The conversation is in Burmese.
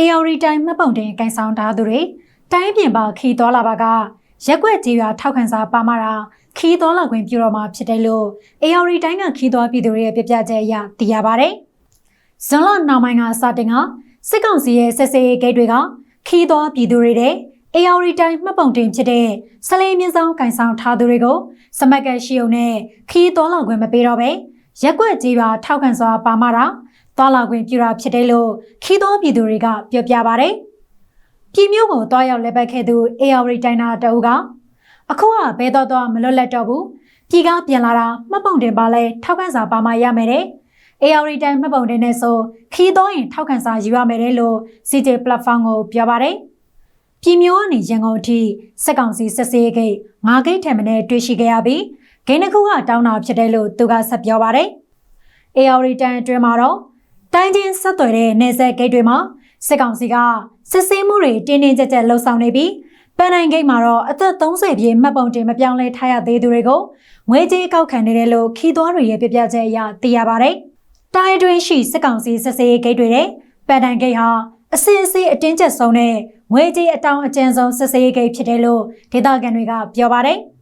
AOR တိုင်းမှတ်ပုံတင်ကန်ဆောင်ထားသူတွေတိုင်းပြင်ပါခီတော်လာပါကရက်ွက်ကြီးရွာထောက်ခံစာပါမတာခီတော်လာခွင့်ပြုတော့မှာဖြစ်တယ်လို့ AOR တိုင်းကခီတော်ပြည်သူတွေရဲ့ပြပြချက်အရသိရပါဗျ။ဇွန်လနောက်ပိုင်းကစတင်ကစစ်ကောင်စီရဲ့စစ်စေးရေးဂိတ်တွေကခီတော်ပြည်သူတွေတဲ့ AOR တိုင်းမှတ်ပုံတင်ဖြစ်တဲ့ဆလေးမြင့်ဆောင်ကန်ဆောင်ထားသူတွေကိုစမက်ကက်ရှိုံနဲ့ခီတော်လာခွင့်မပေးတော့ပဲရက်ွက်ကြီးရွာထောက်ခံစာပါမတာ သွားလာခွင့်ပြုတာဖြစ်တယ်လို့ခီးသောပြည်သူတွေကပြောပြပါဗျ။ပြည်မျိုးကိုတွားရောက်လက်ပတ်ခဲ့သူ AR တိုင်းနာတအုပ်ကအခုကဘဲတော့တော့မလွတ်လပ်တော့ဘူး။ပြည်ကပြန်လာတာမှတ်ပုံတင်ပါလဲထောက်ခံစာပါမရမယ်တဲ့။ AR တိုင်းမှတ်ပုံတင်နဲ့ဆိုခီးသောရင်ထောက်ခံစာယူရမယ်တဲ့လို့ CJ platform ကိုပြောပါတယ်။ပြည်မျိုးကနေရန်ကုန်အထိစက်ကောင်စီစစ်စေးဂိတ်၅ဂိတ်ထံမနဲ့တွေ့ရှိခဲ့ရပြီးဂိမ်းတစ်ခုကတောင်းတာဖြစ်တယ်လို့သူကဆက်ပြောပါတယ်။ AR တိုင်းအတွင်းမှာတော့ တိုင်းချင်းဆက်သွယ်တဲ့နေဆက်ဂိတ်တွေမှာစစ်ကောင်စီကစစ်ဆေးမှုတွေတင်းတင်းကြပ်ကြပ်လှုပ်ဆောင်နေပြီးပန်နိုင်ဂိတ်မှာတော့အသက်30ပြည့်မှတ်ပုံတင်မပြောင်းလဲထားရသေးသူတွေကိုငွေကြေးကောက်ခံနေတယ်လို့ခီးသွွားတွေရဲ့ပြပြချက်အရသိရပါတယ်။တိုင်းအတွင်းရှိစစ်ကောင်စီစစ်ဆေးဂိတ်တွေတဲ့ပန်နိုင်ဂိတ်ဟာအစစ်အဆေးအတင်းကျပ်ဆုံးတဲ့ငွေကြေးအတောင်အကျဉ်းဆုံးစစ်ဆေးဂိတ်ဖြစ်တယ်လို့ဒေသခံတွေကပြောပါတယ်။